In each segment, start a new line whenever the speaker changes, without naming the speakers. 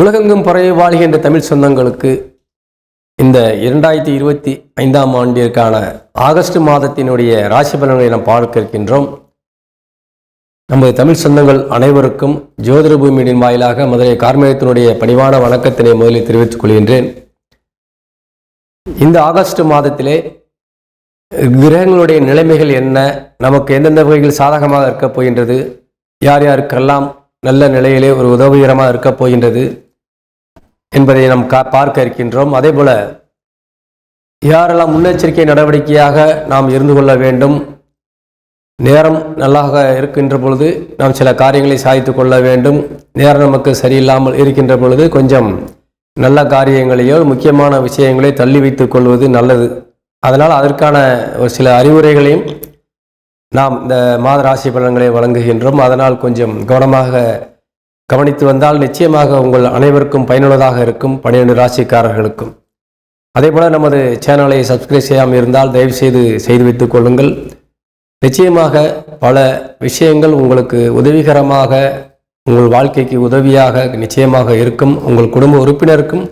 உலகெங்கும் பறவை வாழ்கின்ற தமிழ் சொந்தங்களுக்கு இந்த இரண்டாயிரத்தி இருபத்தி ஐந்தாம் ஆண்டிற்கான ஆகஸ்ட் மாதத்தினுடைய ராசி பலன்களை நாம் பார்க்க இருக்கின்றோம். நமது தமிழ் சொந்தங்கள் அனைவருக்கும் ஜோதிட பூமியின் வாயிலாக மதுரை கார்மேகத்தினுடைய பணிவான வணக்கத்தினை முதலில் தெரிவித்துக் கொள்கின்றேன். இந்த ஆகஸ்ட் மாதத்திலே கிரகங்களுடைய நிலைமைகள் என்ன? நமக்கு எந்தெந்த வகையில் சாதகமாக இருக்கப் போகின்றது? யார் யாருக்கெல்லாம் நல்ல நிலையிலே ஒரு உதவிகரமாக இருக்கப் போகின்றது? என்பதை நாம் கா பார்க்க இருக்கின்றோம். அதே போல யாரெல்லாம் முன்னெச்சரிக்கை நடவடிக்கையாக நாம் இருந்து கொள்ள வேண்டும் நேரம் நல்லாக இருக்கின்ற பொழுது நாம் சில காரியங்களை சாதித்து கொள்ள வேண்டும் நேரம் நமக்கு சரியில்லாமல் இருக்கின்ற பொழுது கொஞ்சம் நல்ல காரியங்களையோ முக்கியமான விஷயங்களை தள்ளி வைத்துக் கொள்வது நல்லது. அதனால் அதற்கான ஒரு சில அறிவுரைகளையும் நாம் இந்த மாத ராசி பலன்களை வழங்குகின்றோம். அதனால் கொஞ்சம் கவனமாக கவனித்து வந்தால் நிச்சயமாக உங்கள் அனைவருக்கும் பயனுள்ளதாக இருக்கும் பன்னிரண்டு ராசிக்காரர்களுக்கும். அதே போல் நமது சேனலை சப்ஸ்கிரைப் செய்யாமல் இருந்தால் தயவுசெய்து செய்து வைத்துக் கொள்ளுங்கள். நிச்சயமாக பல விஷயங்கள் உங்களுக்கு உதவிகரமாக உங்கள் வாழ்க்கைக்கு உதவியாக நிச்சயமாக இருக்கும். உங்கள் குடும்ப உறுப்பினருக்கும்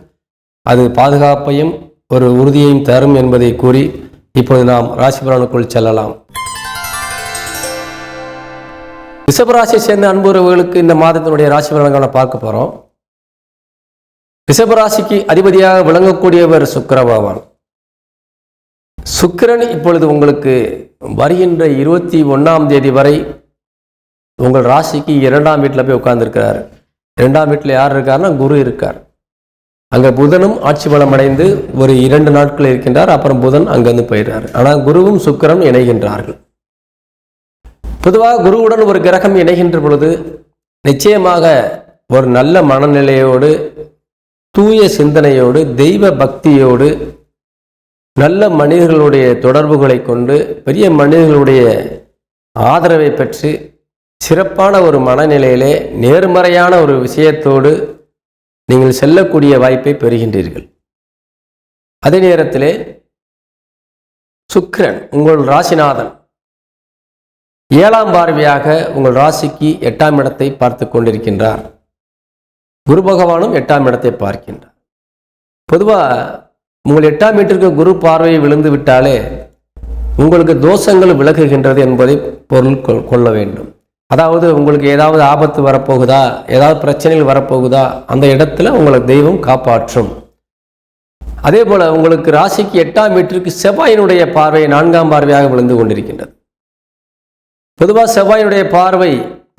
அது பாதுகாப்பையும் ஒரு உறுதியையும் தரும் என்பதை கூறி இப்போது நாம் ராசிபலனுக்குள் செல்லலாம். ரிஷபராசியை சேர்ந்த அன்புறவுகளுக்கு இந்த மாதத்தினுடைய ராசி பலன்களை பார்க்க போகிறோம் ரிஷபராசிக்கு அதிபதியாக விளங்கக்கூடியவர் சுக்கிர பகவான் சுக்கிரன் இப்பொழுது உங்களுக்கு வருகின்ற இருபத்தி ஒன்றாம் தேதி வரை உங்கள் ராசிக்கு இரண்டாம் வீட்டில் போய் உட்கார்ந்துருக்கிறார். இரண்டாம் வீட்டில் யார் இருக்காருன்னா குரு இருக்கார். அங்கே புதனும் ஆட்சி பலம் அடைந்து ஒரு இரண்டு நாட்கள் இருக்கின்றார். அப்புறம் புதன் அங்கேருந்து போயிடுறார். ஆனால் குருவும் சுக்கிரனும் இணைகின்றார்கள். பொதுவாக குருவுடன் ஒரு கிரகம் இணைகின்ற பொழுது நிச்சயமாக ஒரு நல்ல மனநிலையோடு தூய சிந்தனையோடு தெய்வ பக்தியோடு நல்ல மனிதர்களுடைய தொடர்புகளை கொண்டு பெரிய மனிதர்களுடைய ஆதரவை பெற்று சிறப்பான ஒரு மனநிலையிலே நேர்மறையான ஒரு விஷயத்தோடு நீங்கள் செல்லக்கூடிய வாய்ப்பை பெறுகின்றீர்கள். அதே நேரத்திலே சுக்கிரன் உங்கள் ராசிநாதன் ஏழாம் பார்வையாக உங்கள் ராசிக்கு எட்டாம் இடத்தை பார்த்து கொண்டிருக்கின்றார். குரு பகவானும் எட்டாம் இடத்தை பார்க்கின்றார். பொதுவாக உங்கள் எட்டாம் வீட்டிற்கு குரு பார்வையை விழுந்து விட்டாலே உங்களுக்கு தோஷங்கள் விலகுகின்றது என்பதை பொருள் கொள்- கொள்ள வேண்டும். அதாவது உங்களுக்கு ஏதாவது ஆபத்து வரப்போகுதா ஏதாவது பிரச்சனைகள் வரப்போகுதா அந்த இடத்துல உங்களை தெய்வம் காப்பாற்றும். அதே போல் உங்களுக்கு ராசிக்கு எட்டாம் வீட்டிற்கு செவ்வாயினுடைய பார்வை நான்காம் பார்வையாக விழுந்து கொண்டிருக்கின்றது. பொதுவாக செவ்வாயுடைய பார்வை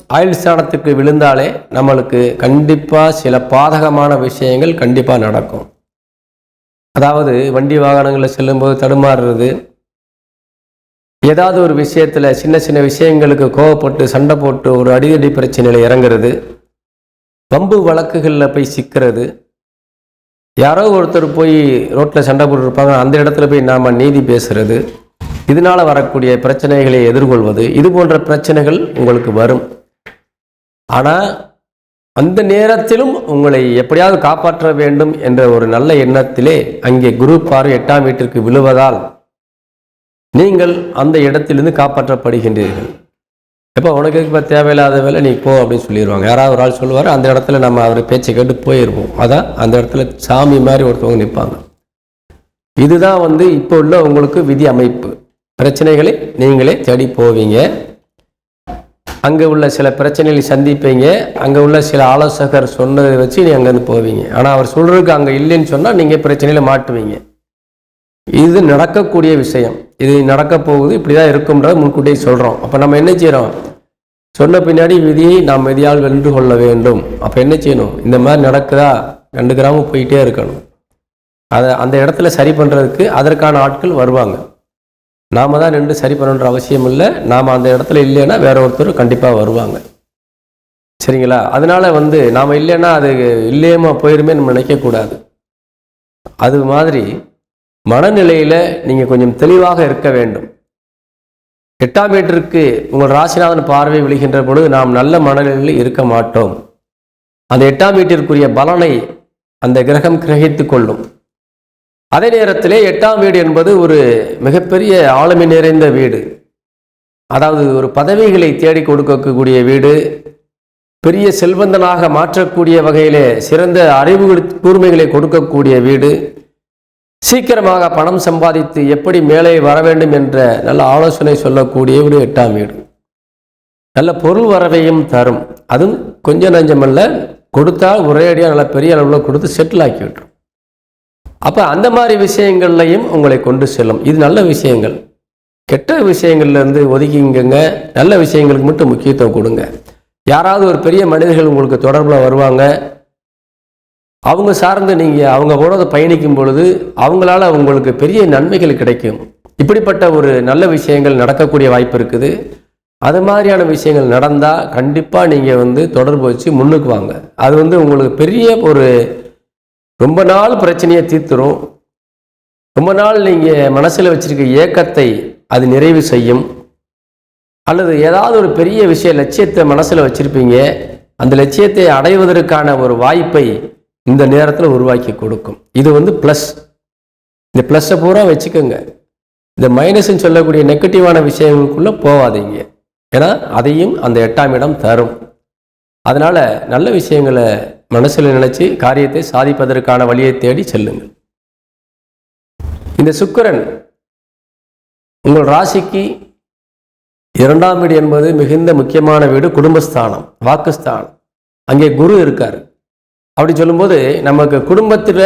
ஆயுள் ஸ்தானத்துக்கு விழுந்தாலே நம்மளுக்கு கண்டிப்பாக சில பாதகமான விஷயங்கள் கண்டிப்பாக நடக்கும். அதாவது வண்டி வாகனங்களில் செல்லும்போது தடுமாறுறது ஏதாவது ஒரு விஷயத்தில் சின்ன சின்ன விஷயங்களுக்கு கோவப்பட்டு சண்டை போட்டு ஒரு அடிதடி பிரச்சனையில் இறங்குறது வம்பு வழக்குகளில் போய் சிக்கிறது யாரோ ஒருத்தர் போய் ரோட்டில் சண்டை போட்டுருப்பாங்க அந்த இடத்துல போய் நாம் நீதி பேசுறது இதனால் வரக்கூடிய பிரச்சனைகளை எதிர்கொள்வது இது போன்ற பிரச்சனைகள் உங்களுக்கு வரும். ஆனால் அந்த நேரத்திலும் உங்களை எப்படியாவது காப்பாற்ற வேண்டும் என்ற ஒரு நல்ல எண்ணத்திலே அங்கே குரு பார்வை எட்டாம் வீட்டிற்கு விழுவதால் நீங்கள் அந்த இடத்திலிருந்து காப்பாற்றப்படுகின்றீர்கள். எப்போ உனக்கு இப்போ தேவையில்லாத வேலை நீ போ அப்படின்னு சொல்லிடுவாங்க யாராவது ஒரு ஆள் சொல்லுவார் அந்த இடத்துல நம்ம அவர் பேச்சை கேட்டு போயிருப்போம் அதான் அந்த இடத்துல சாமி மாதிரி ஒருத்தவங்க நிற்பாங்க இதுதான் வந்து இப்போ உள்ள உங்களுக்கு விதி அமைப்பு. பிரச்சனைகளை நீங்களே தேடி போவீங்க. அங்கே உள்ள சில பிரச்சனைகளை சந்திப்பீங்க. அங்கே உள்ள சில ஆலோசகர் சொன்னதை வச்சு நீ அங்கேருந்து போவீங்க. ஆனால் அவர் சொல்றதுக்கு அங்கே இல்லைன்னு சொன்னால் நீங்கள் பிரச்சனையில் மாட்டுவீங்க. இது நடக்கக்கூடிய விஷயம். இது நடக்க போகுது இப்படி தான் இருக்கும்ன்றத முன்கூட்டியே சொல்கிறோம் அப்போ நம்ம என்ன செய்கிறோம் சொன்ன பின்னாடி விதியை நாம் விதியால் வென்று கொள்ள வேண்டும். அப்போ என்ன செய்யணும்? இந்த மாதிரி நடக்குதா? கண்டுக்கிறாம போயிட்டே இருக்கணும். அதை அந்த இடத்துல சரி பண்ணுறதுக்கு அதற்கான ஆட்கள் வருவாங்க. நாம் தான் நின்று சரி பண்ணணுன்ற அவசியம் இல்லை. நாம் அந்த இடத்துல இல்லைன்னா வேற ஒருத்தர் கண்டிப்பாக வருவாங்க. சரிங்களா? அதனால் வந்து நாம் இல்லைன்னா அது இல்லையமா போயிருமே நம்ம நினைக்கக்கூடாது அது மாதிரி மனநிலையில் நீங்கள் கொஞ்சம் தெளிவாக இருக்க வேண்டும். எட்டாம் வீட்டிற்கு உங்கள் ராசிநாதன் பார்வை விழுகின்ற பொழுது நாம் நல்ல மனநிலையில் இருக்க மாட்டோம். அந்த எட்டாம் வீட்டிற்குரிய பலனை அந்த கிரகம் கிரகித்து கொள்ளும். அதே நேரத்திலே எட்டாம் வீடு என்பது ஒரு மிகப்பெரிய ஆளுமை நிறைந்த வீடு. அதாவது ஒரு பதவிகளை தேடி கொடுக்கக்கூடிய வீடு பெரிய செல்வந்தனாக மாற்றக்கூடிய வகையிலே சிறந்த அறிவு கூர்மைகளை கொடுக்கக்கூடிய வீடு சீக்கிரமாக பணம் சம்பாதித்து எப்படி மேலே வர வேண்டும் என்ற நல்ல ஆலோசனை சொல்லக்கூடிய ஒரு எட்டாம் வீடு. நல்ல பொருள் வரவையும் தரும். அதுவும் கொஞ்சம் நஞ்சமல்ல கொடுத்தால் ஒரேடியாக நல்ல பெரிய அளவில் கொடுத்து செட்டில் ஆக்கி விட்டுரும் அப்போ அந்த மாதிரி விஷயங்கள்லையும் உங்களை கொண்டு செல்லும். இது நல்ல விஷயங்கள். கெட்ட விஷயங்கள்லேருந்து ஒதுக்கிங்கங்க. நல்ல விஷயங்களுக்கு மட்டும் முக்கியத்துவம் கொடுங்க. யாராவது ஒரு பெரிய மனிதர்கள் உங்களுக்கு தொடர்பில் வருவாங்க. அவங்க சார்ந்து நீங்கள் அவங்க கூட பயணிக்கும் பொழுது அவங்களால உங்களுக்கு பெரிய நன்மைகள் கிடைக்கும். இப்படிப்பட்ட ஒரு நல்ல விஷயங்கள் நடக்கக்கூடிய வாய்ப்பு இருக்குது. அது மாதிரியான விஷயங்கள் நடந்தால் கண்டிப்பாக நீங்கள் வந்து தொடர்பு வச்சு முன்னுக்கு வாங்க. அது வந்து உங்களுக்கு பெரிய ஒரு ரொம்ப நாள் பிரச்சனையை தீர்த்துரும். ரொம்ப நாள் நீங்கள் மனசில் வச்சுருக்க ஏக்கத்தை அது நிறைவு செய்யும். அல்லது ஏதாவது ஒரு பெரிய விஷய லட்சியத்தை மனசில் வச்சுருப்பீங்க. அந்த லட்சியத்தை அடைவதற்கான ஒரு வாய்ப்பை இந்த நேரத்தில் உருவாக்கி கொடுக்கும். இது வந்து ப்ளஸ் இந்த ப்ளஸ்ஸை பூரா வச்சுக்கோங்க. இந்த மைனஸ்ன்னு சொல்லக்கூடிய நெகட்டிவான விஷயங்களுக்குள்ளே போகாதீங்க ஏன்னா அதையும் அந்த எட்டாம் இடம் தரும். அதனால் நல்ல விஷயங்களை மனசில் நினைச்சு காரியத்தை சாதிப்பதற்கான வழியை தேடி செல்லுங்கள். இந்த சுக்கிரன் உங்கள் ராசிக்கு இரண்டாம் வீடு என்பது மிகுந்த முக்கியமான வீடு குடும்பஸ்தானம் வாக்குஸ்தானம். அங்கே குரு இருக்கார். அப்படி சொல்லும்போது நமக்கு குடும்பத்தில்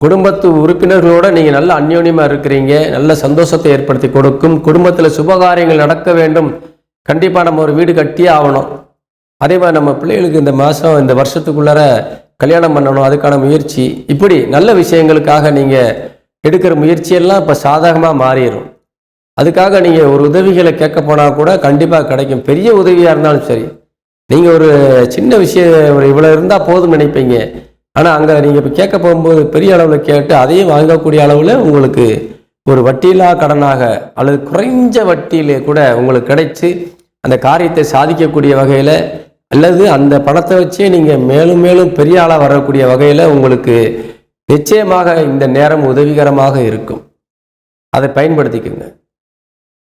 குடும்பத்து உறுப்பினர்களோட நீங்கள் நல்ல அந்யோன்யமாக இருக்கிறீங்க நல்ல சந்தோஷத்தை ஏற்படுத்தி கொடுக்கும் குடும்பத்தில் சுபகாரியங்கள் நடக்க வேண்டும். கண்டிப்பாக நம்ம ஒரு வீடு கட்டியே ஆகணும். அதே மாதிரி நம்ம பிள்ளைகளுக்கு இந்த மாதம் இந்த வருஷத்துக்குள்ளார கல்யாணம் பண்ணணும் அதுக்கான முயற்சி. இப்படி நல்ல விஷயங்களுக்காக நீங்கள் எடுக்கிற முயற்சியெல்லாம் இப்போ சாதகமாக மாறிடும் அதுக்காக நீங்கள் ஒரு உதவிகளை கேட்க போனால் கூட கண்டிப்பாக கிடைக்கும். பெரிய உதவியாக இருந்தாலும் சரி. நீங்கள் ஒரு சின்ன விஷயம் ஒரு இவ்வளோ இருந்தால் போதும் நினைப்பீங்க. ஆனால் அங்கே நீங்கள் இப்போ கேட்க போகும்போது பெரிய அளவில் கேட்டு அதையும் வாங்கக்கூடிய அளவில் உங்களுக்கு ஒரு வட்டியில்லா கடனாக அல்லது குறைஞ்ச வட்டியிலே கூட உங்களுக்கு கிடைச்சி அந்த காரியத்தை சாதிக்கக்கூடிய வகையில் அல்லது அந்த பணத்தை வச்சே நீங்கள் மேலும் மேலும் பெரிய ஆளாக வரக்கூடிய வகையில் உங்களுக்கு நிச்சயமாக இந்த நேரம் உதவிகரமாக இருக்கும். அதை பயன்படுத்திக்கோங்க.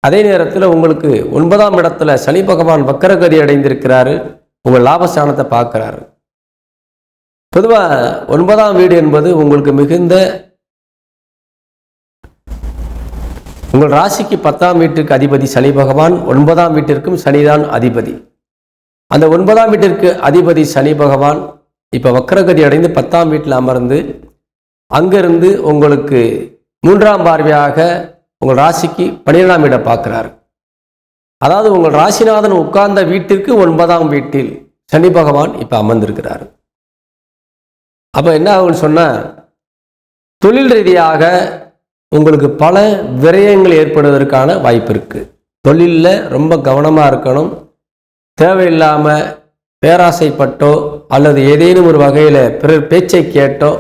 அதே நேரத்தில் உங்களுக்கு ஒன்பதாம் இடத்துல சனி பகவான் வக்கரகதி அடைந்திருக்கிறாரு. உங்கள் லாபஸ்தானத்தை பார்க்குறாரு. பொதுவாக ஒன்பதாம் வீடு என்பது உங்களுக்கு மிகுந்த உங்கள் ராசிக்கு பத்தாம் வீட்டுக்கு அதிபதி சனி பகவான் ஒன்பதாம் வீட்டிற்கும் சனிதான் அதிபதி. அந்த ஒன்பதாம் வீட்டிற்கு அதிபதி சனி பகவான் இப்போ வக்கரகதி அடைந்து பத்தாம் வீட்டில் அமர்ந்து அங்கிருந்து உங்களுக்கு மூன்றாம் பார்வையாக உங்கள் ராசிக்கு பன்னிரெண்டாம் இடம் பார்க்குறாரு. அதாவது உங்கள் ராசிநாதன் உட்கார்ந்த வீட்டிற்கு ஒன்பதாம் வீட்டில் சனி பகவான் இப்போ அமர்ந்திருக்கிறார். அப்போ என்ன ஆகும்னு சொன்னால் தொழில் ரீதியாக உங்களுக்கு பல விரயங்கள் ஏற்படுவதற்கான வாய்ப்பு இருக்குது தொழிலில் ரொம்ப கவனமாக இருக்கணும். தேவையில்லாமல் பேராசைப்பட்டோ அல்லது ஏதேனும் ஒரு வகையில் பிறர் பேச்சை கேட்டோ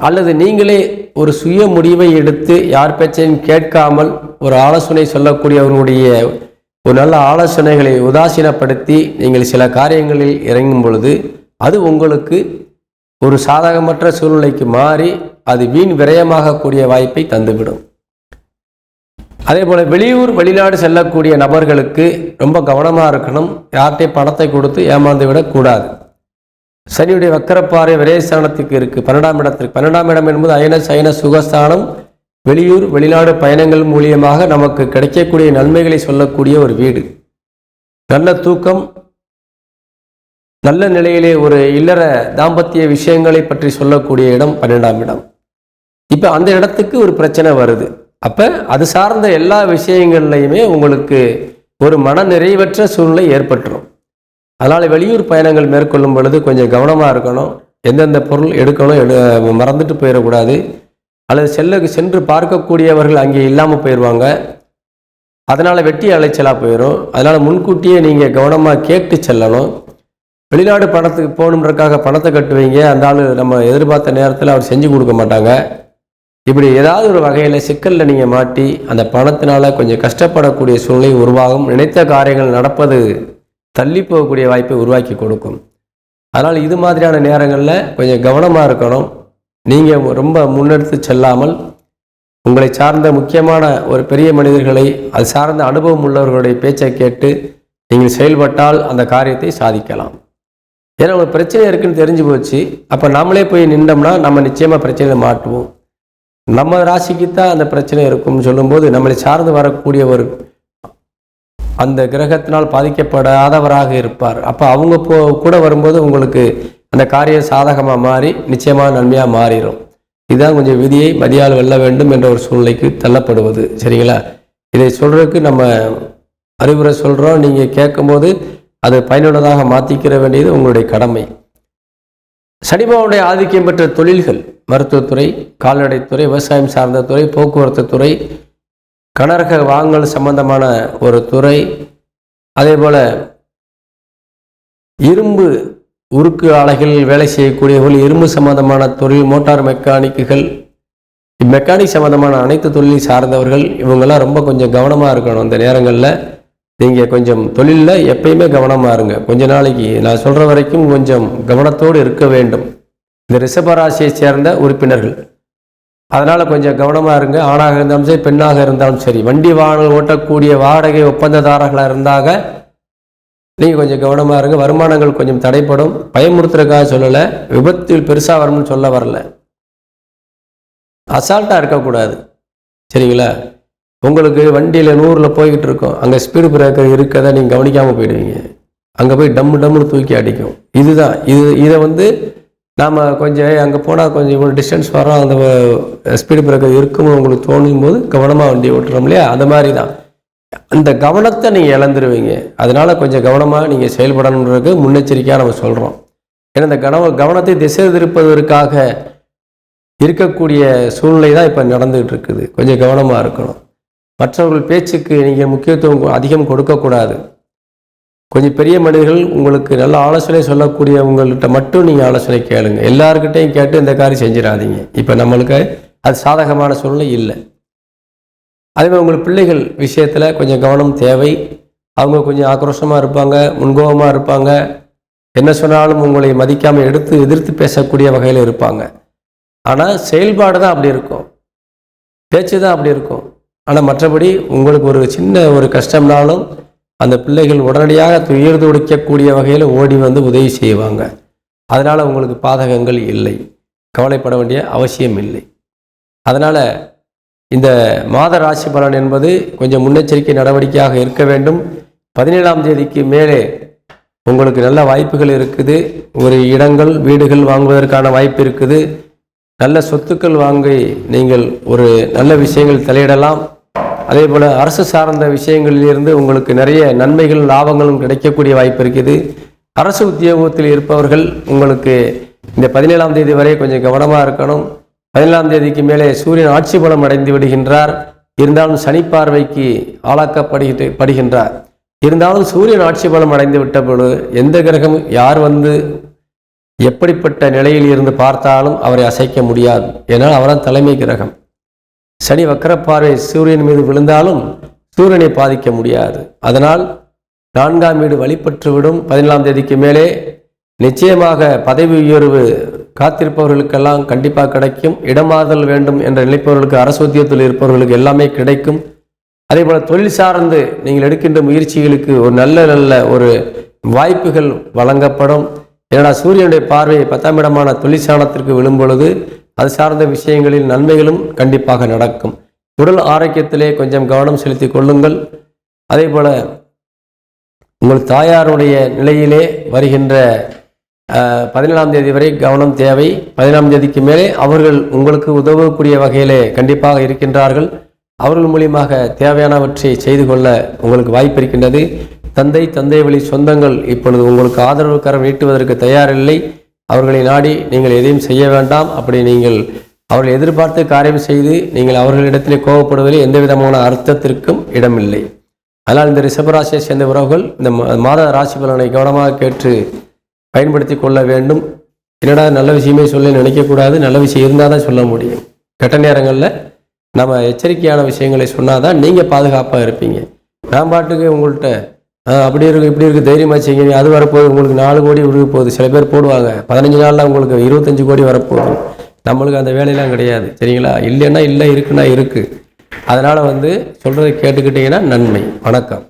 அல்லது நீங்களே ஒரு சுய முடிவை எடுத்து யார் பேச்சையும் கேட்காமல் ஒரு ஆலோசனை சொல்லக்கூடியவர்களுடைய ஒரு நல்ல ஆலோசனைகளை உதாசீனப்படுத்தி நீங்கள் சில காரியங்களில் இறங்கும் பொழுது அது உங்களுக்கு ஒரு சாதகமற்ற சூழ்நிலைக்கு மாறி அது வீண் விரயமாகக்கூடிய வாய்ப்பை தந்துவிடும். அதே போல் வெளியூர் வெளிநாடு செல்லக்கூடிய நபர்களுக்கு ரொம்ப கவனமாக இருக்கணும். யார்கிட்டையும் பணத்தை கொடுத்து ஏமாந்து விடக்கூடாது சனியுடைய வக்கரப்பாறை விரயஸ்தானத்துக்கு இருக்குது பன்னெண்டாம் இடத்திற்கு. பன்னெண்டாம் இடம் என்பது அயன சயன சுகஸ்தானம். வெளியூர் வெளிநாடு பயணங்கள் மூலியமாக நமக்கு கிடைக்கக்கூடிய நன்மைகளை சொல்லக்கூடிய ஒரு வீடு. நல்ல தூக்கம் நல்ல நிலையிலே ஒரு இல்லற தாம்பத்திய விஷயங்களை பற்றி சொல்லக்கூடிய இடம் பன்னெண்டாம் இடம். இப்போ அந்த இடத்துக்கு ஒரு பிரச்சனை வருது. அப்போ அது சார்ந்த எல்லா விஷயங்கள்லையுமே உங்களுக்கு ஒரு மன நிறைவற்ற சூழ்நிலை ஏற்பட்டுரும். அதனால் வெளியூர் பயணங்கள் மேற்கொள்ளும் பொழுது கொஞ்சம் கவனமாக இருக்கணும். எந்தெந்த பொருள் எடுக்கணும் எடு மறந்துட்டு போயிடக்கூடாது. அல்லது செல்ல சென்று பார்க்கக்கூடியவர்கள் அங்கே இல்லாமல் போயிடுவாங்க அதனால் வெட்டி அலைச்சலாக போயிடும் அதனால் முன்கூட்டியே நீங்கள் கவனமாக கேட்டு செல்லணும். வெளிநாடு பணத்துக்கு போகணுன்றக்காக பணத்தை கட்டுவீங்க. அந்த ஆள் நம்ம எதிர்பார்த்த நேரத்தில் அவர் செஞ்சு கொடுக்க மாட்டாங்க. இப்படி ஏதாவது ஒரு வகையில் சிக்கலில் நீங்கள் மாட்டி அந்த பணத்தினால கொஞ்சம் கஷ்டப்படக்கூடிய சூழ்நிலை உருவாகும். நினைத்த காரியங்கள் நடப்பது தள்ளி போகக்கூடிய வாய்ப்பை உருவாக்கி கொடுக்கும். அதனால் இது மாதிரியான நேரங்களில் கொஞ்சம் கவனமாக இருக்கணும். நீங்கள் ரொம்ப முன்னெடுத்து செல்லாமல் உங்களை சார்ந்த முக்கியமான ஒரு பெரிய மனிதர்களை அது சார்ந்த அனுபவம் உள்ளவர்களுடைய பேச்சை கேட்டு நீங்கள் செயல்பட்டால் அந்த காரியத்தை சாதிக்கலாம். ஏன்னா ஒரு பிரச்சனை இருக்குன்னு தெரிஞ்சு போச்சு. அப்போ நம்மளே போய் நின்றோம்னா நம்ம நிச்சயமாக பிரச்சனையில் மாட்டுவோம். நம்ம ராசிக்கு தான் அந்த பிரச்சனை இருக்கும்னு சொல்லும்போது நம்மளை சார்ந்து வரக்கூடிய ஒரு அந்த கிரகத்தினால் பாதிக்கப்படாதவராக இருப்பார். அப்போ அவங்க போ கூட வரும்போது உங்களுக்கு அந்த காரியம் சாதகமாக மாறி நிச்சயமாக நன்மையாக மாறிடும் இதுதான் கொஞ்சம் விதியை மதியால் வெல்ல வேண்டும் என்ற ஒரு சூழ்நிலைக்கு தள்ளப்படுவது. சரிங்களா? இதை சொல்கிறதுக்கு நம்ம அறிவுரை சொல்கிறோம் நீங்கள் கேட்கும்போது அதை பயனுள்ளதாக மாற்றிக்கிற வேண்டியது உங்களுடைய கடமை. சனிபாவுடைய ஆதிக்கம் பெற்ற தொழில்கள் மருத்துவத்துறை கால்நடைத்துறை விவசாயம் சார்ந்த துறை போக்குவரத்து துறை கனரக வாங்கல் சம்பந்தமான ஒரு துறை அதே போல் இரும்பு உருக்கு ஆலைகளில் வேலை செய்யக்கூடியவர்கள் இரும்பு சம்பந்தமான தொழில் மோட்டார் மெக்கானிக்குகள் மெக்கானிக் சம்பந்தமான அனைத்து தொழிலை சார்ந்தவர்கள் இவங்கெல்லாம் ரொம்ப கொஞ்சம் கவனமாக இருக்கணும் இந்த நேரங்களில். நீங்கள் கொஞ்சம் தொழிலில் எப்பயுமே கவனமாக இருங்க. கொஞ்ச நாளைக்கு நான் சொல்கிற வரைக்கும் கொஞ்சம் கவனத்தோடு இருக்க வேண்டும். இந்த ரிஷபராசியை சேர்ந்த உறுப்பினர்கள். அதனால் கொஞ்சம் கவனமாக இருங்க. ஆணாக இருந்தாலும் சரி பெண்ணாக இருந்தாலும் சரி வண்டி வாகனம் ஓட்டக்கூடிய வாடகை ஒப்பந்ததாரர்களாக இருந்தாக நீங்கள் கொஞ்சம் கவனமாக இருங்க. வருமானங்கள் கொஞ்சம் தடைப்படும் பயமுறுத்துறதுக்காக சொல்லலை விபத்தில் பெருசாக வரும்னு சொல்ல வரல. அசால்ட்டாக இருக்கக்கூடாது. சரிங்களா? உங்களுக்கு வண்டியில் நூறில் போய்கிட்டு இருக்கோம். அங்கே ஸ்பீடு பிரேக்கர் இருக்கதை நீங்கள் கவனிக்காமல் போயிடுவீங்க. அங்கே போய் டம்மு டம்முன்னு தூக்கி அடிக்கும். இதுதான். இது இதை வந்து நாம் கொஞ்சம் அங்கே போனால் கொஞ்சம் இவ்வளோ டிஸ்டன்ஸ் வரோம் அந்த ஸ்பீடு பிரேக்கர் இருக்கும்னு உங்களுக்கு தோணும் போது கவனமாக வண்டி ஓட்டுறோம் இல்லையா? அந்த மாதிரி தான் அந்த கவனத்தை நீங்கள் இழந்துருவீங்க. அதனால் கொஞ்சம் கவனமாக நீங்கள் செயல்படணுன்றது முன்னெச்சரிக்கையாக நம்ம சொல்கிறோம் ஏன்னா இந்த கவன கவனத்தை திசை திருப்பதற்காக இருக்கக்கூடிய சூழ்நிலை தான் இப்போ நடந்துகிட்டு இருக்குது. கொஞ்சம் கவனமாக இருக்கணும். மற்றவர்கள் பேச்சுக்கு நீங்கள் முக்கியத்துவம் அதிகம் கொடுக்கக்கூடாது. கொஞ்சம் பெரிய மனிதர்கள் உங்களுக்கு நல்ல ஆலோசனை சொல்லக்கூடியவங்கள்கிட்ட மட்டும் நீங்கள் ஆலோசனை கேளுங்க. எல்லாருக்கிட்டையும் கேட்டு இந்த காரியம் செஞ்சிடாதீங்க. இப்போ நம்மளுக்கு அது சாதகமான சூழ்நிலை இல்லை. அதேமாதிரி உங்களுக்கு பிள்ளைகள் விஷயத்தில் கொஞ்சம் கவனம் தேவை. அவங்க கொஞ்சம் ஆக்ரோஷமாக இருப்பாங்க முன்கோபமாக இருப்பாங்க. என்ன சொன்னாலும் உங்களை மதிக்காமல் எடுத்து எதிர்த்து பேசக்கூடிய வகையில் இருப்பாங்க. ஆனால் செயல்பாடு தான் அப்படி இருக்கும். பேச்சு தான் அப்படி இருக்கும். ஆனால் மற்றபடி உங்களுக்கு ஒரு சின்ன ஒரு கஷ்டம்னாலும் அந்த பிள்ளைகள் உடனடியாக துயர் துடிக்கக்கூடிய வகையில் ஓடி வந்து உதவி செய்வாங்க. அதனால் உங்களுக்கு பாதகங்கள் இல்லை. கவலைப்பட வேண்டிய அவசியம் இல்லை. அதனால் இந்த மாத ராசி பலன் என்பது கொஞ்சம் முன்னெச்சரிக்கை நடவடிக்கையாக இருக்க வேண்டும். பதினேழாம் தேதிக்கு மேலே உங்களுக்கு நல்ல வாய்ப்புகள் இருக்குது. ஒரு இடங்கள் வீடுகள் வாங்குவதற்கான வாய்ப்பு இருக்குது. நல்ல சொத்துக்கள் வாங்கி நீங்கள் ஒரு நல்ல விஷயங்கள் தலையிடலாம். அதே போல் அரசு சார்ந்த விஷயங்களிலிருந்து உங்களுக்கு நிறைய நன்மைகள் லாபங்களும் கிடைக்கக்கூடிய வாய்ப்பு இருக்குது. அரசு உத்தியோகத்தில் இருப்பவர்கள் உங்களுக்கு இந்த பதினேழாம் தேதி வரை கொஞ்சம் கவனமாக இருக்கணும். பதினேழாம் தேதிக்கு மேலே சூரியன் ஆட்சி பலம் அடைந்து விடுகின்றார். இருந்தாலும் சனி பார்வைக்கு ஆளாக்கப்படுகிட்டு படுகின்றார். இருந்தாலும் சூரியன் ஆட்சி பலம் அடைந்து விட்ட பொழுது எந்த கிரகம் யார் வந்து எப்படிப்பட்ட நிலையில் இருந்து பார்த்தாலும் அவரை அசைக்க முடியாது. ஏன்னால் அவர்தான் தலைமை கிரகம். சனி வக்கரப்பார்வை சூரியன் மீது விழுந்தாலும் சூரியனை பாதிக்க முடியாது. அதனால் நான்காம் வீடு வழிபற்றுவிடும் பதினேழாம் தேதிக்கு மேலே நிச்சயமாக பதவி உயர்வு காத்திருப்பவர்களுக்கெல்லாம் கண்டிப்பாக கிடைக்கும். இடமாறுதல் வேண்டும் என்று நினைப்பவர்களுக்கு அரசு உத்தியத்தில் இருப்பவர்களுக்கு எல்லாமே கிடைக்கும். அதே போல் தொழில் சார்ந்து நீங்கள் எடுக்கின்ற முயற்சிகளுக்கு ஒரு நல்ல நல்ல ஒரு வாய்ப்புகள் வழங்கப்படும். ஏன்னா சூரியனுடைய பார்வை பத்தாம் இடமான தொழிற்சாலத்திற்கு விழும் பொழுது அது சார்ந்த விஷயங்களில் நன்மைகளும் கண்டிப்பாக நடக்கும். உடல் ஆரோக்கியத்திலே கொஞ்சம் கவனம் செலுத்தி கொள்ளுங்கள். அதே போல உங்கள் தாயாருடைய நிலையிலே வருகின்ற பதினேழாம் தேதி வரை கவனம் தேவை. பதினேழாம் தேதிக்கு மேலே அவர்கள் உங்களுக்கு உதவக்கூடிய வகையிலே கண்டிப்பாக இருக்கின்றார்கள். அவர்கள் மூலியமாக தேவையானவற்றை செய்து கொள்ள உங்களுக்கு வாய்ப்பு இருக்கின்றது. தந்தை தந்தை வழி சொந்தங்கள் இப்பொழுது உங்களுக்கு ஆதரவு கரம் நீட்டுவதற்கு தயாரில்லை. அவர்களை நாடி நீங்கள் எதையும் செய்ய வேண்டாம். அப்படி நீங்கள் அவர்கள் எதிர்பார்த்து காரியம் செய்து நீங்கள் அவர்களிடத்திலே கோபப்படுவதில் எந்த விதமான அர்த்தத்திற்கும் இடமில்லை. அதனால் இந்த ரிஷபராசியை சேர்ந்த உறவுகள் இந்த மா- மாத ராசி பலனை கவனமாக கேட்டு பயன்படுத்தி கொள்ள வேண்டும். என்னடா நல்ல விஷயமே சொல்ல நினைக்கக்கூடாது. நல்ல விஷயம் இருந்தால் தான் சொல்ல முடியும். கெட்ட நேரங்களில் நம்ம எச்சரிக்கையான விஷயங்களை சொன்னால் தான் நீங்கள் பாதுகாப்பாக இருப்பீங்க. நான் பாட்டுக்கு உங்கள்கிட்ட அப்படி இருக்கு இப்படி இருக்கு தைரியமாக செய்யுங்க. அது வரப்போகுது உங்களுக்கு நாலு கோடி விழுக போகுது. சில பேர் போடுவாங்க. பதினஞ்சு நாளில் உங்களுக்கு இருபத்தஞ்சு கோடி வரப்போகுது. நம்மளுக்கு அந்த வேலையெல்லாம் கிடையாது. சரிங்களா? இல்லைன்னா இல்லை இருக்குன்னா இருக்குது அதனால் வந்து சொல்கிறத கேட்டுக்கிட்டிங்கன்னா நன்மை. வணக்கம்.